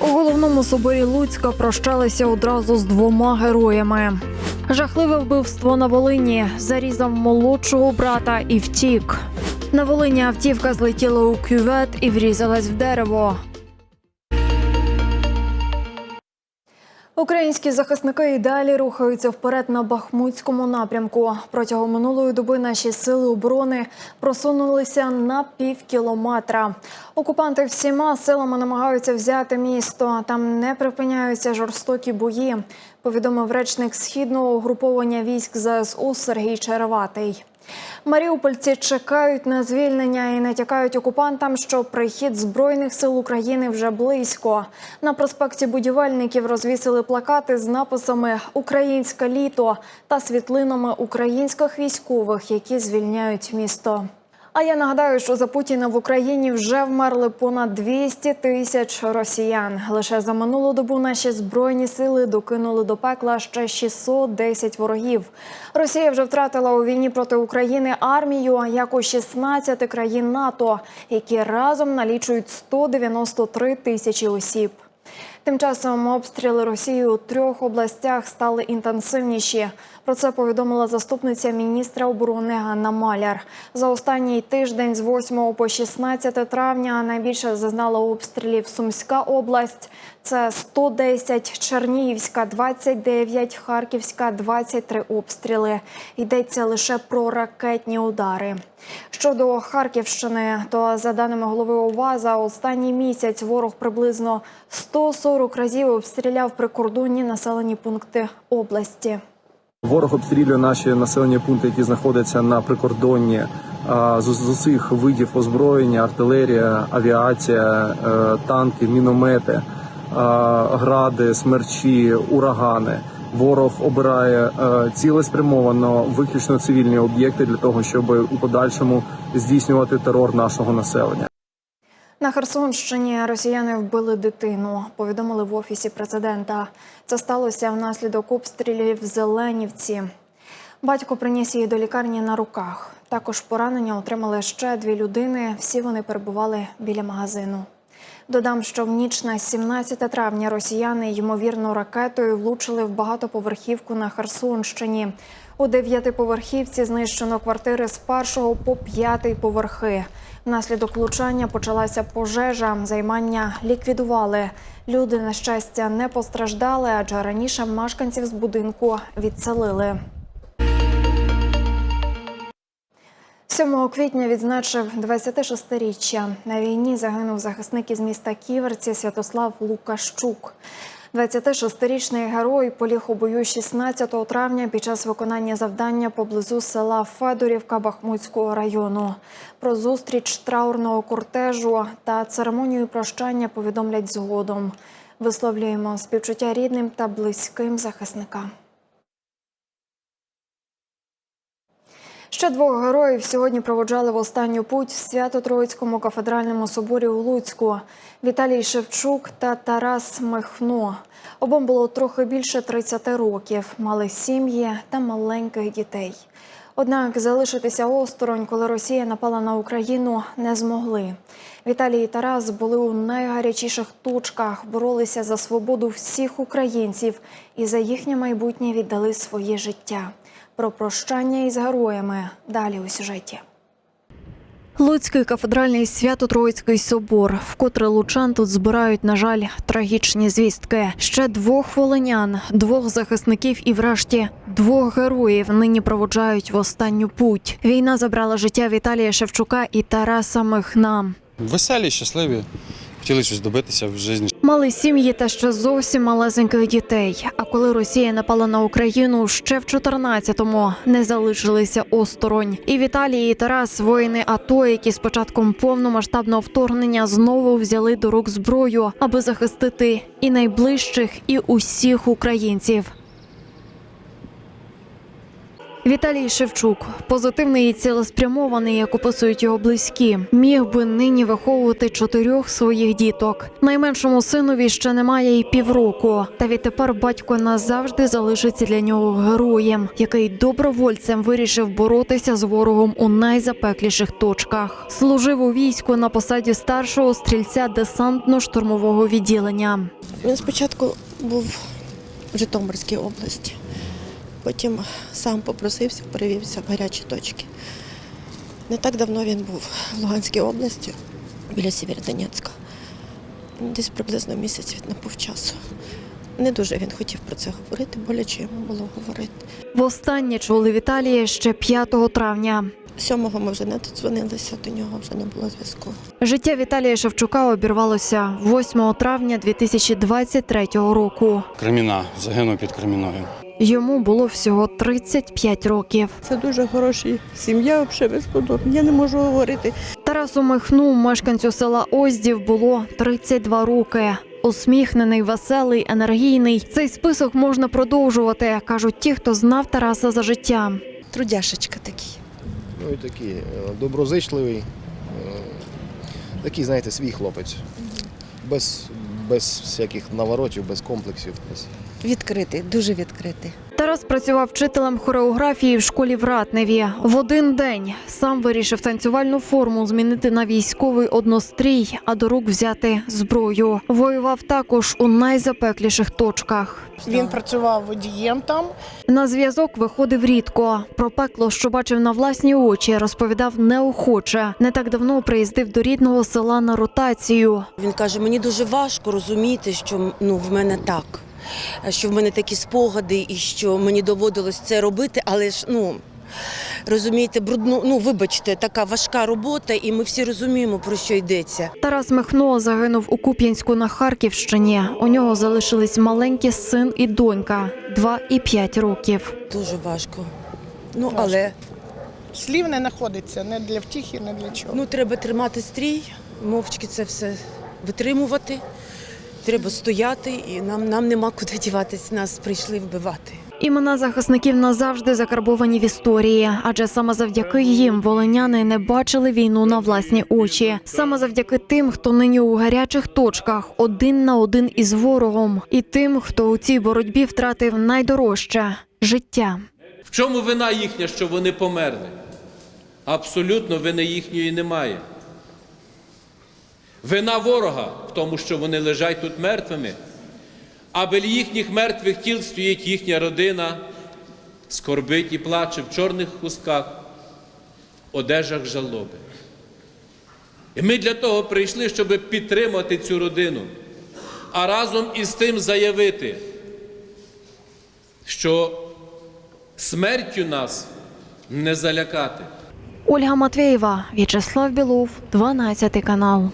У головному соборі Луцька прощалися одразу з двома героями. Жахливе вбивство на Волині зарізав молодшого брата і втік. На Волині автівка злетіла у кювет і врізалась в дерево. Українські захисники і далі рухаються вперед на Бахмутському напрямку. Протягом минулої доби наші сили оборони просунулися на пів кілометра. Окупанти всіма силами намагаються взяти місто. Там не припиняються жорстокі бої. Повідомив речник східного угруповання військ ЗСУ Сергій Череватий. Маріупольці чекають на звільнення і натякають окупантам, що прихід збройних сил України вже близько. На проспекті будівельників розвісили плакати з написами Українське літо та світлинами українських військових, які звільняють місто. А я нагадаю, що за Путіна в Україні вже вмерли понад 200 тисяч росіян. Лише за минулу добу наші збройні сили докинули до пекла ще 610 ворогів. Росія вже втратила у війні проти України армію, як у 16 країн НАТО, які разом налічують 193 тисячі осіб. Тим часом обстріли Росії у трьох областях стали інтенсивніші. Про це повідомила заступниця міністра оборони Ганна Маляр. За останній тиждень з 8 по 16 травня найбільше зазнала обстрілів Сумська область. Це 110, Чернігівська 29, Харківська 23 обстріли. Йдеться лише про ракетні удари. Щодо Харківщини, то за даними голови ОВА, за останній місяць ворог приблизно 140 разів обстріляв прикордонні населені пункти області. Ворог обстрілює наші населені пункти, які знаходяться на прикордонні з, усіх видів озброєння, артилерія, авіація, е, танки, міномети, гради, смерчі, урагани. Ворог обирає е, цілеспрямовано виключно цивільні об'єкти для того, щоб у подальшому здійснювати терор нашого населення. На Херсонщині росіяни вбили дитину. Повідомили в офісі президента. Це сталося внаслідок обстрілів в Зеленівці. Батько приніс її до лікарні на руках. Також поранення отримали ще дві людини. Всі вони перебували біля магазину. Додам, що в ніч на 17 травня росіяни ймовірно ракетою влучили в багатоповерхівку на Херсонщині. У дев'ятиповерхівці знищено квартири з першого по п'ятий поверхи. Внаслідок влучання почалася пожежа. Займання ліквідували. Люди, на щастя, не постраждали, адже раніше мешканців з будинку відселили. 7 квітня відзначив 26-річчя. На війні загинув захисник із міста Ківерці Святослав Лукащук. 26-річний герой поліг у бою 16 травня під час виконання завдання поблизу села Федорівка Бахмутського району. Про зустріч траурного кортежу та церемонію прощання повідомлять згодом. Висловлюємо співчуття рідним та близьким захисникам. Ще двох героїв сьогодні проводжали в останню путь в Свято-Троїцькому кафедральному соборі у Луцьку. Віталій Шевчук та Тарас Михно. Обом було трохи більше 30 років, мали сім'ї та маленьких дітей. Однак залишитися осторонь, коли Росія напала на Україну, не змогли. Віталій і Тарас були у найгарячіших точках, боролися за свободу всіх українців і за їхнє майбутнє віддали своє життя. Про прощання із героями далі у сюжеті. Луцький кафедральний свято-троїцький собор, вкотре лучан тут збирають, на жаль, трагічні звістки. Ще двох волинян, двох захисників і, врешті, двох героїв нині проводжають в останню путь. Війна забрала життя Віталія Шевчука і Тараса Михна. Веселі, щасливі, хотіли щось добитися в житті. Мали сім'ї та ще зовсім малесеньких дітей. А коли Росія напала на Україну ще в 14-му, не залишилися осторонь. І Віталій і Тарас, воїни АТО, які з початком повномасштабного вторгнення знову взяли до рук зброю, аби захистити і найближчих, і усіх українців. Віталій Шевчук позитивний і цілеспрямований, як описують його близькі. Міг би нині виховувати чотирьох своїх діток. Найменшому синові ще немає і півроку. Та відтепер батько назавжди залишиться для нього героєм, який добровольцем вирішив боротися з ворогом у найзапекліших точках. Служив у війську на посаді старшого стрільця десантно-штурмового відділення. Він спочатку був в Житомирській області, потім сам попросився, перевівся в гарячі точки. Не так давно він був в Луганській області біля Сєвєродонецька. Десь приблизно місяць від напув часу. Не дуже він хотів про це говорити, боляче йому було говорити. Востаннє чули Віталія ще 5 травня. Сьомого ми вже не додзвонилися, до нього вже не було зв'язку. Життя Віталія Шевчука обірвалося 8 травня 2023 року. Креміна загинув під Креміною. Йому було всього 35 років. Це дуже хороша сім'я, взагалі безподобна. Я не можу говорити. Тарасу Михну, мешканцю села Оздів, було 32 роки. Усміхнений, веселий, енергійний. Цей список можна продовжувати, кажуть ті, хто знав Тараса за життя. Трудяшечка такий. Ну і такий е, доброзичливий, е, такий, знаєте, свій хлопець. Без, без всяких наворотів, без комплексів. Відкритий, дуже відкритий. Тарас працював вчителем хореографії в школі в Ратневі. В один день сам вирішив танцювальну форму змінити на військовий однострій, а до рук взяти зброю. Воював також у найзапекліших точках. Він працював водієм там. На зв'язок виходив рідко. Про пекло, що бачив на власні очі, розповідав неохоче. Не так давно приїздив до рідного села на ротацію. Він каже: мені дуже важко розуміти, що ну в мене так, що в мене такі спогади, і що мені доводилось це робити, але ж ну. Розумієте, брудну, ну вибачте, така важка робота, і ми всі розуміємо, про що йдеться. Тарас Михно загинув у Куп'янську на Харківщині. У нього залишились маленький син і донька 2 і 5 років. Дуже важко. Ну, але Слів не знаходиться не для втіхи, не для чого. ну, треба тримати стрій, мовчки це все витримувати. Треба стояти, і нам, нам нема куди діватись, нас прийшли вбивати. Імена захисників назавжди закарбовані в історії, адже саме завдяки їм волиняни не бачили війну на власні очі. Саме завдяки тим, хто нині у гарячих точках один на один із ворогом, і тим, хто у цій боротьбі втратив найдорожче життя. В чому вина їхня, що вони померли? Абсолютно вини їхньої немає. Вина ворога в тому, що вони лежать тут мертвими, а біля їхніх мертвих тіл стоїть їхня родина, скорбить і плаче в чорних хустках, одежах жалоби. І ми для того прийшли, щоб підтримати цю родину, а разом із тим заявити, що смертю нас не залякати. Ольга Матвєєва, В'ячеслав Білов, 12 канал.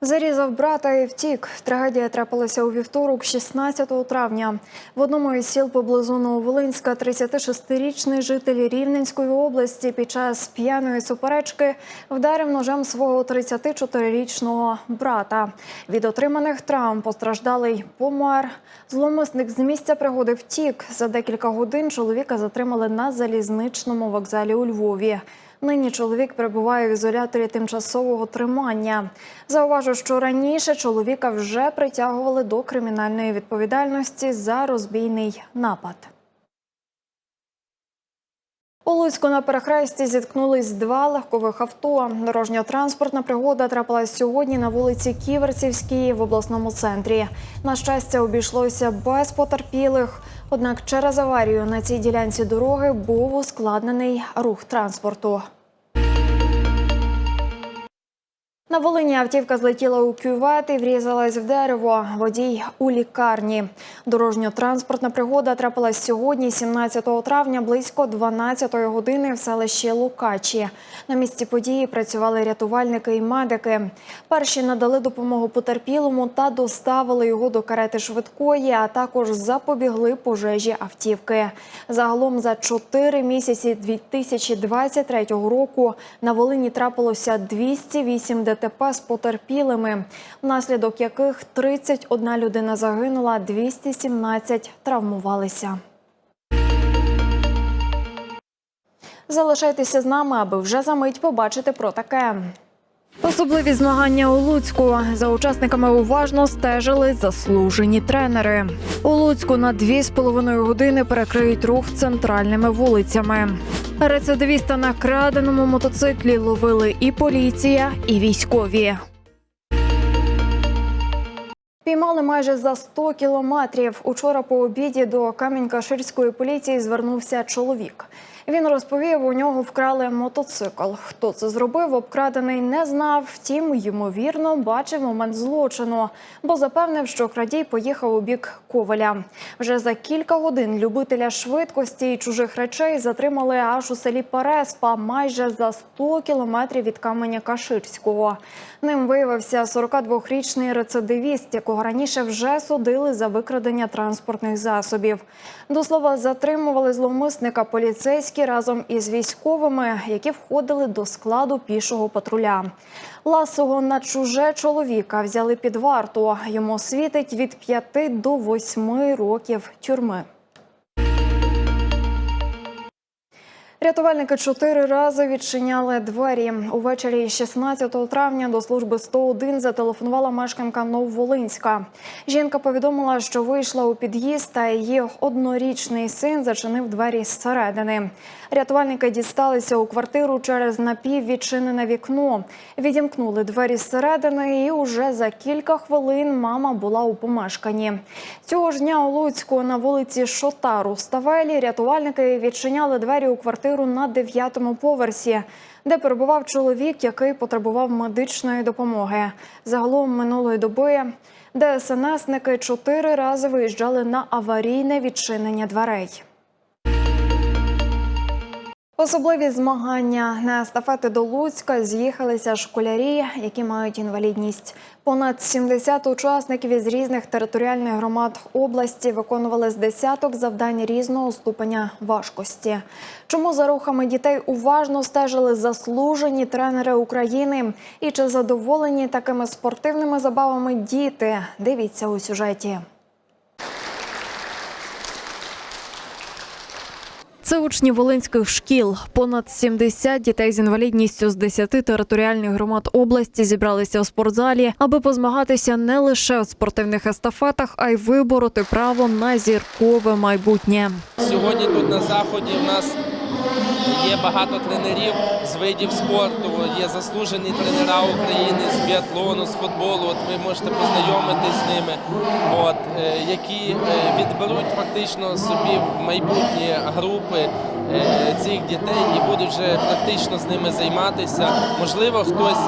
Зарізав брата і втік. Трагедія трапилася у вівторок, 16 травня. В одному із сіл поблизу Нововолинська 36-річний житель Рівненської області під час п'яної суперечки вдарив ножем свого 34-річного брата. Від отриманих травм постраждалий помер. Зломисник з місця пригоди втік. За декілька годин чоловіка затримали на залізничному вокзалі у Львові. Нині чоловік перебуває в ізоляторі тимчасового тримання. Зауважу, що раніше чоловіка вже притягували до кримінальної відповідальності за розбійний напад. У Луцьку на перехресті зіткнулись два легкових авто. Дорожньо-транспортна пригода трапилась сьогодні на вулиці Ківерцівській в обласному центрі. На щастя, обійшлося без потерпілих. Однак через аварію на цій ділянці дороги був ускладнений рух транспорту. На Волині автівка злетіла у кювет і врізалась в дерево. Водій у лікарні. Дорожньо-транспортна пригода трапилась сьогодні, 17 травня, близько 12 години в селищі Лукачі. На місці події працювали рятувальники і медики. Перші надали допомогу потерпілому та доставили його до карети швидкої, а також запобігли пожежі автівки. Загалом за 4 місяці 2023 року на Волині трапилося 208 ДТП ДТП з потерпілими, внаслідок яких 31 людина загинула, 217 травмувалися. Залишайтеся з нами, аби вже за мить побачити про таке. Особливі змагання у Луцьку за учасниками уважно стежили заслужені тренери. У Луцьку на дві з половиною години перекриють рух центральними вулицями. Рецидивіста на краденому мотоциклі ловили і поліція, і військові. Піймали майже за 100 кілометрів. Учора по обіді до Камінь-Каширської поліції звернувся чоловік. Він розповів, у нього вкрали мотоцикл. Хто це зробив, обкрадений не знав. Втім, ймовірно, бачив момент злочину, бо запевнив, що крадій поїхав у бік Коваля. Вже за кілька годин любителя швидкості і чужих речей затримали аж у селі Переспа, майже за 100 кілометрів від каменя Каширського. Ним виявився 42-річний рецидивіст, якого раніше вже судили за викрадення транспортних засобів. До слова, затримували зловмисника поліцейські разом із військовими, які входили до складу пішого патруля. Ласого на чуже чоловіка взяли під варту. Йому світить від 5 до 8 років тюрми. Рятувальники чотири рази відчиняли двері. Увечері 16 травня до служби 101 зателефонувала мешканка Нововолинська. Жінка повідомила, що вийшла у під'їзд, та її однорічний син зачинив двері зсередини. Рятувальники дісталися у квартиру через напіввідчинене вікно. Відімкнули двері зсередини, і уже за кілька хвилин мама була у помешканні. Цього ж дня у Луцьку на вулиці Шотару Ставелі рятувальники відчиняли двері у квартиру на дев'ятому поверсі, де перебував чоловік, який потребував медичної допомоги. Загалом минулої доби ДСНСники чотири рази виїжджали на аварійне відчинення дверей. Особливі змагання на естафети до Луцька з'їхалися школярі, які мають інвалідність. Понад 70 учасників із різних територіальних громад області виконували з десяток завдань різного ступеня важкості. Чому за рухами дітей уважно стежили заслужені тренери України? І чи задоволені такими спортивними забавами діти? Дивіться у сюжеті. Це учні волинських шкіл. Понад 70 дітей з інвалідністю з 10 територіальних громад області зібралися у спортзалі, аби позмагатися не лише у спортивних естафетах, а й вибороти право на зіркове майбутнє. Сьогодні тут на заході в нас є багато тренерів з видів спорту, є заслужені тренера України з біатлону, з футболу. От ви можете познайомитись з ними, от, е, які е, відберуть фактично собі в майбутні групи е, цих дітей і будуть вже практично з ними займатися. Можливо, хтось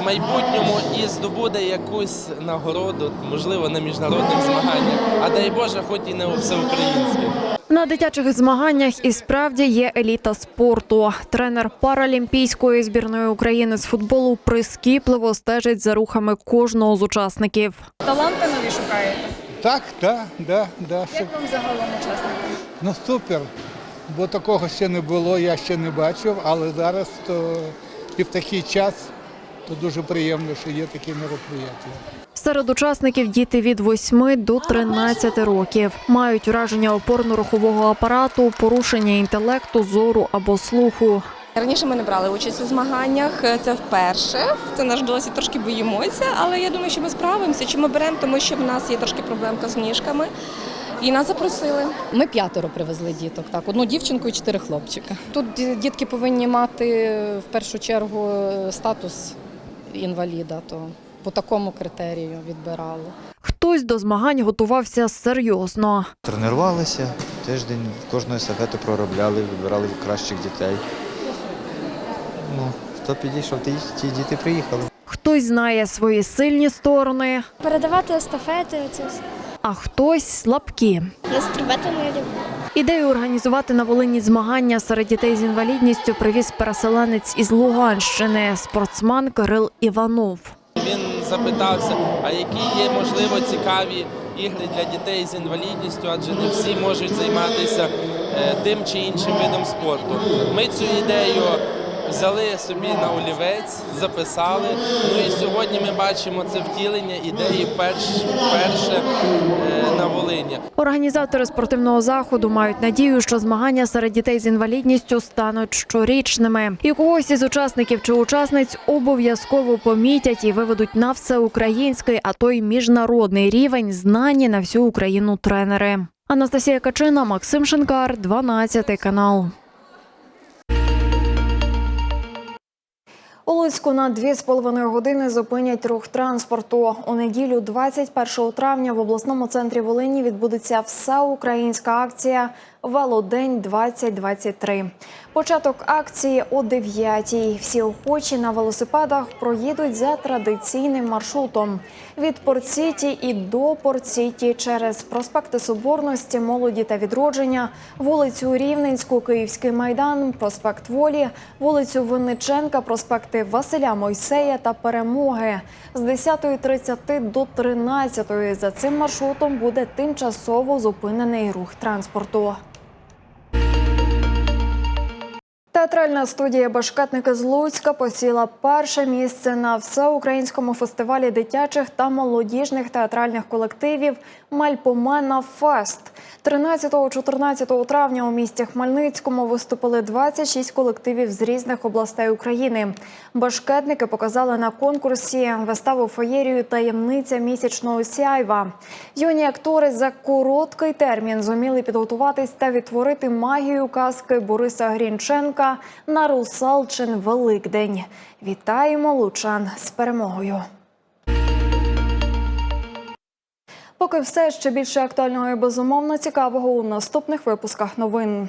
в майбутньому і здобуде якусь нагороду, можливо, на міжнародних змаганнях, а дай Боже, хоч і не у всеукраїнських. На дитячих змаганнях і справді є еліта спорту. Тренер паралімпійської збірної України з футболу прискіпливо стежить за рухами кожного з учасників. Таланти нові шукаєте? Так, так, да, да. Як вам загалом учасники? Ну супер. Бо такого ще не було, я ще не бачив, але зараз то і в такий час то дуже приємно, що є такі мероприятия. Серед учасників діти від 8 до 13 років мають ураження опорно-рухового апарату, порушення інтелекту, зору або слуху. Раніше ми не брали участь у змаганнях. Це вперше. Це наш досвід трошки боїмося, але я думаю, що ми справимося. Чи ми беремо, тому що в нас є трошки проблемка з ніжками. І нас запросили. Ми п'ятеро привезли діток, так, одну дівчинку і чотири хлопчика. Тут дітки повинні мати в першу чергу статус інваліда, то по такому критерію відбирали. Хтось до змагань готувався серйозно. Тренувалися тиждень, кожну естафету проробляли, вибирали кращих дітей. Ну, хто підійшов, ті, ті діти приїхали. Хтось знає свої сильні сторони, Передавати естафети, це а хтось слабкі. я стрибати не люблю. Ідею організувати на Волині змагання серед дітей з інвалідністю привіз переселенець із Луганщини, спортсмен Кирил Іванов. Він запитався, а які є можливо цікаві ігри для дітей з інвалідністю, адже не всі можуть займатися е, тим чи іншим видом спорту. Ми цю ідею взяли собі на олівець, записали. Ну і сьогодні ми бачимо це втілення ідеї перш, перше е, на Волині. Організатори спортивного заходу мають надію, що змагання серед дітей з інвалідністю стануть щорічними. І когось із учасників чи учасниць обов'язково помітять і виведуть на всеукраїнський, а то й міжнародний рівень знані на всю Україну тренери. Анастасія Качина, Максим Шинкар, 12 канал. У Луцьку на 2,5 години зупинять рух транспорту. У неділю, 21 травня, в обласному центрі Волині відбудеться всеукраїнська акція Велодень 2023. Початок акції о 9-й. Всі охочі на велосипедах проїдуть за традиційним маршрутом від Порт-Сіті і до Порт-Сіті через проспекти Соборності, молоді та відродження, вулицю Рівненську, Київський майдан, проспект Волі, вулицю Винниченка, проспекти Василя Мойсея та Перемоги. З 10.30 до 13.00 за цим маршрутом буде тимчасово зупинений рух транспорту. Театральна студія Башкетники з Луцька посіла перше місце на всеукраїнському фестивалі дитячих та молодіжних театральних колективів Мальпомена Фест. 13-14 травня у місті Хмельницькому виступили 26 колективів з різних областей України. Башкетники показали на конкурсі виставу феєрію таємниця місячного сяйва. Юні актори за короткий термін зуміли підготуватись та відтворити магію казки Бориса Грінченка на Русалчин Великдень. Вітаємо лучан з перемогою. Поки все ще більше актуального і безумовно цікавого у наступних випусках новин.